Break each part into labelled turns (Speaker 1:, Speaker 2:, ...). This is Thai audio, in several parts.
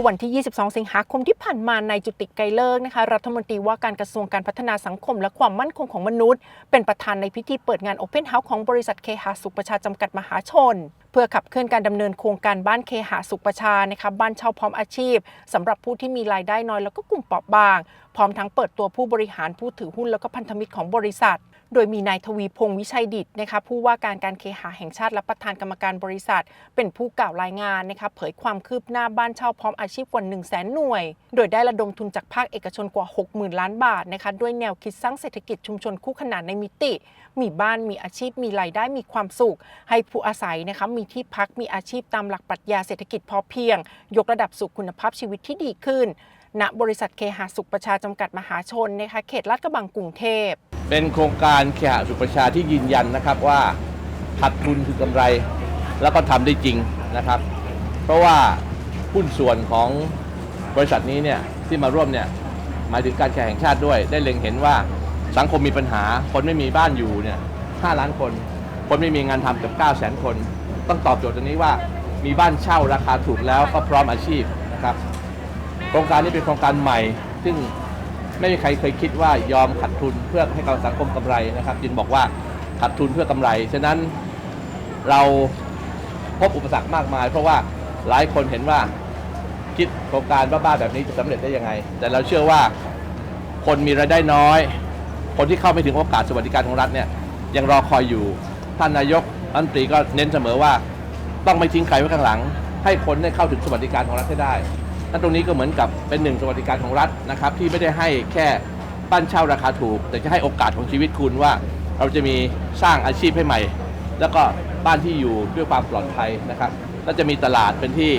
Speaker 1: ื่อวันที่ 22 สิงหาคมที่ผ่านมาในจุติไกรเลิกนะคะรัฐมนตรีว่าการกระทรวงการพัฒนาสังคม และความมั่นคงของมนุษย์ เป็นประธานในพิธีเปิดงาน Open House ของบริษัทเคหะสุขประชาจำกัดมหาชน เพื่อขับเคลื่อนการดำเนินโครงการบ้านเคหะสุขประชานะคะบ้านเช่าพร้อมอาชีพสำหรับผู้ที่มีรายได้น้อยแล้วก็กลุ่มเปราะบาง พร้อมทั้งเปิดตัวผู้บริหารผู้ถือหุ้นแล้วก็พันธมิตรของบริษัท โดยมีนายทวีพงศ์วิชัยดิตนะคะผู้ว่าการการเคหะแห่งชาติและประธานกรรมการบริษัท เป็นผู้กล่าวรายงานนะคะเผยความคืบหน้าบ้านเช่าพร้อมอาชีพกว่า1 0 0 0 0แสนหน่วย โดยได้ระดมทุนจากภาคเอกชนกว่า 60,000 ล้านบาทนะคะด้วยแนวคิดสร้างเศรษฐกิจชุมชนคู่ขนานในมิติ มีบ้านมีอาชีพมีรายได้มีความสุข ให้ผู้อาศัยนะคะมีที่พักมีอาชีพตามหลักปรัชญาเศรษฐกิจพอเพียง ยกระดับสู่คุณภาพชีวิตที่ดีขึ้นณบริษัทเคหะสุขประชาจำกัดมหาชนนะคะเขตลาดกระบังกรุงเทพ
Speaker 2: เป็นโครงการเคหะสุประชาที่ยืนยันนะครับว่าขาดทุนคือกำไรแล้วก็ทำได้จริงนะครับ เพราะว่าหุ้นส่วนของบริษัทนี้เนี่ยที่มาร่วมเนี่ยหมายถึงการแข่งแห่งชาติด้วย ได้เล็งเห็นว่าสังคมมีปัญหา คนไม่มีบ้านอยู่เนี่ย5ล้านคน คนไม่มีงานทำเกือบ9แสนคน ต้องตอบโจทย์ตรงนี้ว่ามีบ้านเช่าราคาถูกแล้วก็พร้อมอาชีพนะครับ โครงการนี้เป็นโครงการใหม่ ซึ่ง ไม่มีใครเคยคิดว่ายอมขาดทุนเพื่อให้กับสังคมกำไรนะครับ จึงบอกว่าขาดทุนเพื่อกำไร ฉะนั้นเราพบอุปสรรคมากมาย เพราะว่าหลายคนเห็นว่าคิดโครงการบ้าๆแบบนี้จะสำเร็จได้ยังไง แต่เราเชื่อว่าคนมีรายได้น้อย คนที่เข้าไม่ถึงโอกาสสวัสดิการของรัฐเนี่ยยังรอคอยอยู่ท่านนายกรัฐมนตรีก็เน้นเสมอว่า ต้องไม่ทิ้งใครไว้ข้างหลัง ให้คนได้เข้าถึงสวัสดิการของรัฐให้ได้ นั่นตรงนี้ก็เหมือนกับเป็นหนึ่งสวัสดิการของรัฐนะครับที่ไม่ได้ให้แค่บ้านเช่าราคาถูก แต่จะให้โอกาสของชีวิตคุณว่า เราจะมีสร้างอาชีพให้ใหม่ แล้วก็บ้านที่อยู่ด้วยความปลอดภัยนะครับแล้วจะมีตลาดเป็นที่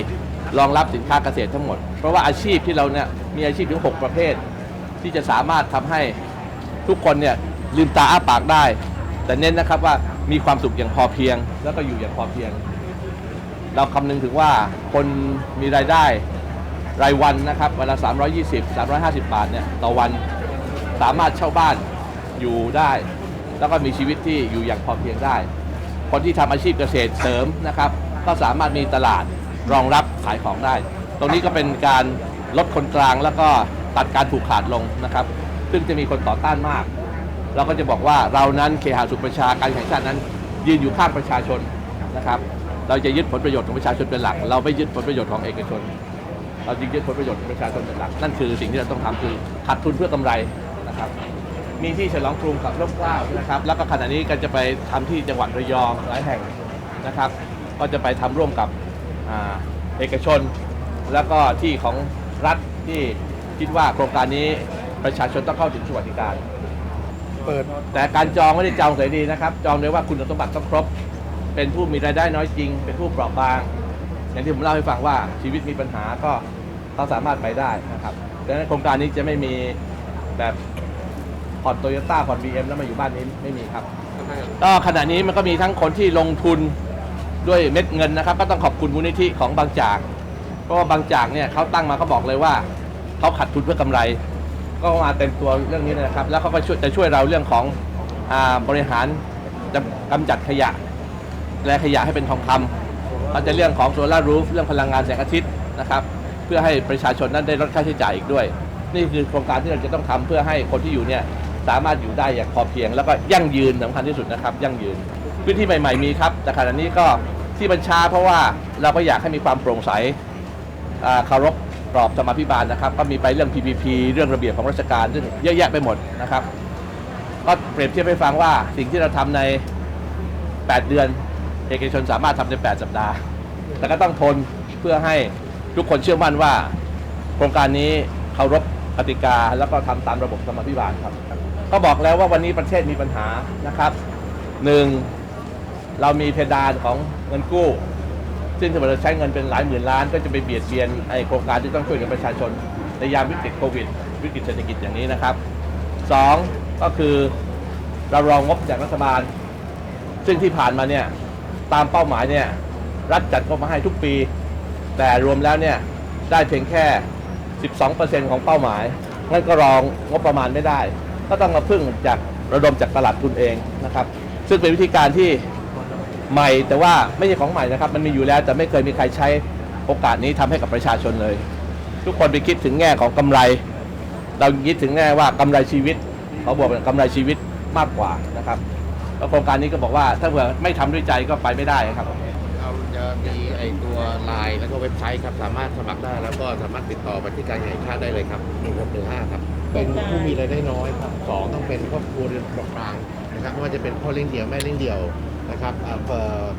Speaker 2: รองรับสินค้าเกษตรทั้งหมด เพราะว่าอาชีพที่เราเนี่ยมีอาชีพถึง 6 ประเภท ที่จะสามารถทำให้ทุกคนเนี่ยลืมตาอ้าปากได้ แต่เน้นนะครับว่ามีความสุขอย่างพอเพียง แล้วก็อยู่อย่างพอเพียง เราคำนึงถึงว่าคนมีรายได้ รายวันนะครับวันละ 320 350 บาทเนี่ยต่อวันสามารถเช่าบ้านอยู่ได้ แล้วก็มีชีวิตที่อยู่อย่างพอเพียงได้ คนที่ทำอาชีพเกษตรเสริมนะครับ ก็สามารถมีตลาดรองรับขายของได้ ตรงนี้ก็เป็นการลดคนกลางแล้วก็ตัดการผูกขาดลงนะครับ ซึ่งจะมีคนต่อต้านมาก เราก็จะบอกว่าเรานั้นเคหะสุขประชาการแข่งชาตินั้น ยืนอยู่ข้างประชาชนนะครับ เราจะยึดผลประโยชน์ของประชาชนเป็นหลัก เราไม่ยึดผลประโยชน์ของเอกชน เราจึงยึดผลประโยชน์ของประชาชนเป็นหลัก นั่นคือสิ่งที่เราต้องทำคือขาดทุนเพื่อกำไรนะครับ มีที่ฉลองกรุงกับร่มเกล้านะครับ แล้วก็ขณะนี้ก็จะไปทำที่จังหวัดระยองหลายแห่งนะครับ ก็จะไปทำร่วมกับอ่าเอกชน แล้วก็ที่ของรัฐที่คิดว่าโครงการนี้ประชาชนต้องเข้าถึงสวัสดิการ
Speaker 3: เปิด
Speaker 2: แต่การจองไม่ได้จองเสยดีนะครับ จองโดยว่าคุณสมบัติต้องครบ เป็นผู้มีรายได้น้อยจริง เป็นผู้เปราะบาง อย่างที่ผมเล่าให้ฟังว่าชีวิตมีปัญหาก็ เขาสามารถไปได้นะครับดังนั้นโครงการนี้จะไม่มีแบบผ่อนโตโยต้าผ่อนบีเอ็มแล้วมาอยู่บ้านนี้ไม่มีครับก็ขณะนี้มันก็มีทั้งคนที่ลงทุนด้วยเม็ดเงินนะครับ ก็ต้องขอบคุณมูลนิธิของบางจาก เพราะว่าบางจากเนี่ยเขาตั้งมาเขาบอกเลยว่าเขาขัดทุนเพื่อกำไร ก็มาเต็มตัวเรื่องนี้นะครับ แล้วเขาก็ช่วยจะช่วยเราเรื่องของอาบริหารจะกำจัดขยะและขยะให้เป็นทองคำเขาจะเรื่องของโซลารูฟเรื่องพลังงานแสงอาทิตย์นะครับเพื่อให้ประชาชนนั้นได้ลดค่าใช้จ่ายอีกด้วย นี่คือโครงการที่เราจะต้องทำเพื่อให้คนที่อยู่เนี่ยสามารถอยู่ได้อย่างพอเพียง แล้วก็ยั่งยืนสำคัญที่สุดนะครับยั่งยืนพื้นที่ใหม่ๆมีครับ แต่ขณะนี้ก็ที่บัญชาเพราะว่าเราก็อยากให้มีความโปร่งใสเคารพกรอบสมาพิบาลนะครับ ก็มีไปเรื่อง PPP เรื่องระเบียบของราชการซึ่งเยอะแยะไปหมดนะครับ ก็เปรียบเทียบให้ฟังว่าสิ่งที่เราทำใน 8 เดือน เอกชนสามารถทำใน 8 สัปดาห์ แต่ก็ต้องทนเพื่อให้ ทุกคนเชื่อมั่นว่า โครงการนี้เคารพกติกาแล้วก็ทำตามระบบสมาพิบาลครับก็บอกแล้วว่าวันนี้ประเทศมีปัญหานะครับหนึ่งเรามีเพดานของเงินกู้ ซึ่งถ้าเราใช้เงินเป็นหลายหมื่นล้าน ก็จะไปเบียดเบียนไอโครงการที่ต้องช่วยเหลือประชาชนในยามวิกฤตโควิด วิกฤตเศรษฐกิจอย่างนี้นะครับสองก็คือเรารองงบจากรัฐบาล ซึ่งที่ผ่านมาเนี่ยตามเป้าหมายเนี่ยรัฐจัดงบมาให้ทุกปี แต่รวมแล้วเนี่ยได้เพียงแค่ 12%ของเป้าหมายงั้นก็รองงบประมาณไม่ได้ ก็ต้องมาพึ่งจากระดมจากตลาดทุนเองนะครับ ซึ่งเป็นวิธีการที่ใหม่แต่ว่าไม่ใช่ของใหม่นะครับ มันมีอยู่แล้วแต่ไม่เคยมีใครใช้โอกาสนี้ทำให้กับประชาชนเลย ทุกคนไปคิดถึงแง่ของกำไร เราคิดถึงแง่ว่ากำไรชีวิตเขาบอกเป็นกำไรชีวิตมากกว่านะครับแล้วโครงการนี้ก็บอกว่าถ้าเผื่อไม่ทำด้วยใจก็ไปไม่ได้ครับ
Speaker 3: จะมีไอตัวไลน์แล้วก็เว็บไซต์ครับสามารถสมัครได้แล้วก็สามารถติดต่อไปที่การแข่งชาติได้เลยครับ1615ครับเป็นผู้มีรายได้น้อยครับสองต้องเป็นครอบครัวเรือนเปราะบางนะครับไม่ว่าจะเป็นพ่อเลี้ยงเดี่ยวแม่เลี้ยงเดี่ยวนะครับ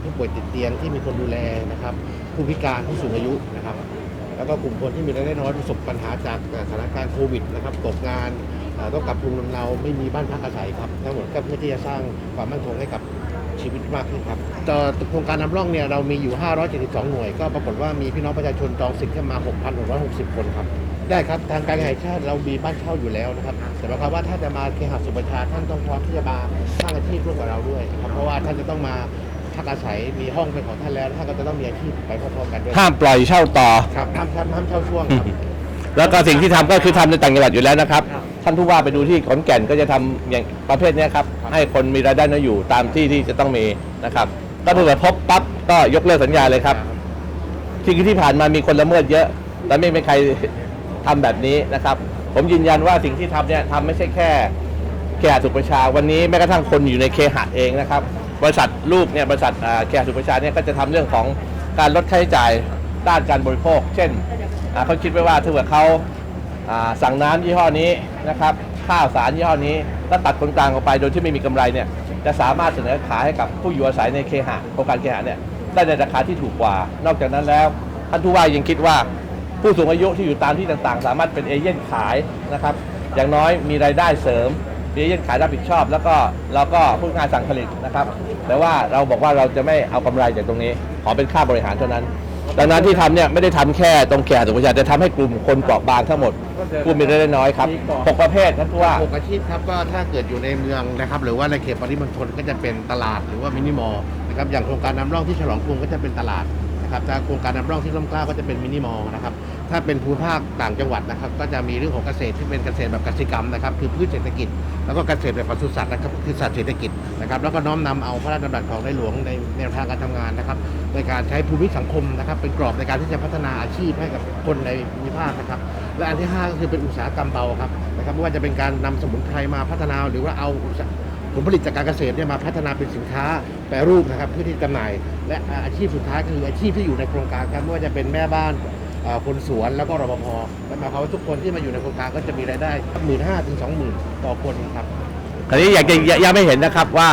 Speaker 3: ผู้ป่วยติดเตียงที่มีคนดูแลนะครับผู้พิการผู้สูงอายุนะครับ แล้วก็กลุ่มคนที่มีรายได้น้อยประสบปัญหาจากสถานการณ์โควิดนะครับตกงานต้องกลับภูมิลำเนาไม่มีบ้านพักอาศัยครับทั้งหมดก็เพื่อที่จะสร้างความมั่นคงให้กับ ชีวิตมากขึ้นครับต่อโครงการนำร่องเนี่ยเรามีอยู่ 572 หน่วย ก็ปรากฏว่ามีพี่น้องประชาชนจองสิทธิ์เข้ามา 6,660 คนครับ ได้ครับ ทางการแห่งชาติเรามีบ้านเช่าอยู่แล้วนะครับ แต่หมายความว่าถ้าจะมาเคหะสุประชาท่านต้องพร้อมที่จะมาสร้างอาชีพร่วมกับเราด้วยครับ เพราะว่าท่านจะต้องมาพักอาศัยมีห้องเป็นของท่านแล้วท่านก็จะต้องมีอาชีพไปพร้อมๆกันด้วย
Speaker 2: ห้ามปล่อยเช่าต่อ
Speaker 3: ครับห้ามห้ามห้ามเช่าช่วงครับ
Speaker 2: แล้วก็สิ่งที่ทำก็คือทำในต่างจังหวัดอยู่แล้วนะครับ
Speaker 3: ครับ
Speaker 2: ท่านผู้ว่าไปดูที่ขอนแก่นก็จะทำอย่างประเภทเนี้ยครับ
Speaker 3: ครับ
Speaker 2: ให้คนมีรายได้น้อยอยู่ตามที่ที่จะต้องมีนะครับก็ถ้าเกิดพบปั๊บก็ยกเลิกสัญญาเลยครับที่ที่ผ่านมามีคนละเมิดเยอะแต่ไม่มีใครทำแบบนี้นะครับ ผมยืนยันว่าสิ่งที่ทำเนี่ยทำไม่ใช่แค่เคหะสุขประชา วันนี้แม้กระทั่งคนอยู่ในเคหะเองนะครับ บริษัทลูกเนี่ยบริษัทอ่าเคหะสุขประชาเนี่ยก็จะทำเรื่องของการลดค่าใช้จ่าย ด้านการบริโภค เช่นเขาคิดไว้ว่าถ้าเกิดเขาสั่งน้ำยี่ห้อนี้นะครับข้าวสารยี่ห้อนี้แล้วตัดคนกลางออกไปโดยที่ไม่มีกำไรเนี่ยจะสามารถเสนอขายให้กับผู้อยู่อาศัยในเคหะโครงการเคหะเนี่ยได้ในราคาที่ถูกกว่า นอกจากนั้นแล้วท่านผู้ว่ายังคิดว่าผู้สูงอายุที่อยู่ตามที่ต่างๆ สามารถเป็นเอเย่นขายนะครับอย่างน้อยมีรายได้เสริมเอเย่นขายรับผิดชอบ แล้วก็แล้วก็ผู้งานสั่งผลิตนะครับ แต่ว่าเราบอกว่าเราจะไม่เอากำไรจากตรงนี้ ขอเป็นค่าบริหารเท่านั้น ดังนั้นที่ทำเนี่ยไม่ได้ทำแค่ตรงแก่สุขประชาจะทำให้กลุ่มคนเปราะบางทั้งหมดกลุ่มมีรายได้น้อยครับหกประเภทท่านผู้ว่า
Speaker 3: หกอาชีพครับก็ถ้าเกิดอยู่ในเมืองนะครับ หรือว่าในเขตปริมณฑลก็จะเป็นตลาดหรือว่ามินิมอลนะครับอย่างโครงการนำร่องที่ฉลองกรุงก็จะเป็นตลาดนะครับถ้าโครงการนำร่องที่ร่มเกล้าก็จะเป็นมินิมอลนะครับ ถ้าเป็นภูมิภาคต่างจังหวัดนะครับ ก็จะมีเรื่องของเกษตรที่เป็นเกษตรแบบกสิกรรมนะครับ คือพืชเศรษฐกิจ แล้วก็เกษตรแบบปศุสัตว์นะครับคือสัตว์เศรษฐกิจนะครับ แล้วก็น้อมนำเอาพระราชดำรัสของในหลวงในแนวทางการทำงานนะครับ ในการใช้ภูมิสังคมนะครับ เป็นกรอบในการที่จะพัฒนาอาชีพให้กับคนในภูมิภาคนะครับ และอันที่ 5 ก็คือเป็นอุตสาหกรรมเบาครับนะครับไม่ว่าจะเป็นการนำสมุนไพรมาพัฒนาหรือว่าเอาผลผลิตจากการเกษตรเนี่ยมาพัฒนาเป็นสินค้าแปรรูปนะครับเพื่อที่จะจำหน่าย และอาชีพสุดท้ายคืออาชีพที่อยู่ในโครงการครับไม่ว่าจะเป็นแม่บ้าน คนสวนแล้วก็รปภหมายความว่าทุกคนที่มาอยู่ในโครงการก็จะมีรายได้หมื่นห้าถึงสองหมื่นต่อคนครับ
Speaker 2: คราวนี้อยากจะย้ำให้เห็นนะครับว่า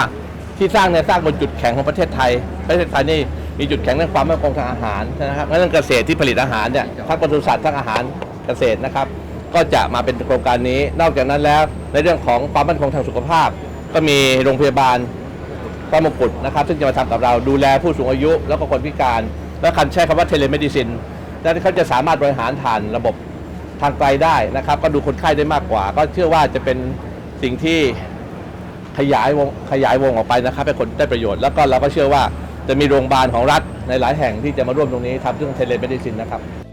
Speaker 2: ที่สร้างเนี่ยสร้างบนจุดแข็งของประเทศไทย ประเทศไทยนี่มีจุดแข็งเรื่องความมั่นคงทางอาหารนะครับเรื่องเกษตรที่ผลิตอาหารเนี่ยทั้งปศุสัตว์ทั้งอาหารเกษตรนะครับ ก็จะมาเป็นโครงการนี้ นอกจากนั้นแล้วในเรื่องของความมั่นคงทางสุขภาพ ก็มีโรงพยาบาลพระมงกุฎนะครับ ซึ่งจะมาทำกับเราดูแลผู้สูงอายุแล้วก็คนพิการ และคันใช้คำว่าเทเลเมดิซิน ดังนั้นเขาจะสามารถบริหารผ่านระบบทางไกลได้นะครับ ก็ดูคนไข้ได้มากกว่า ก็เชื่อว่าจะเป็นสิ่งที่ขยายวงขยายวงออกไปนะครับให้คนได้ประโยชน์แล้วก็เราก็เชื่อว่าจะมีโรงพยาบาลของรัฐในหลายแห่งที่จะมาร่วมตรงนี้ครับเรื่องเทเลเมดิซินนะครับ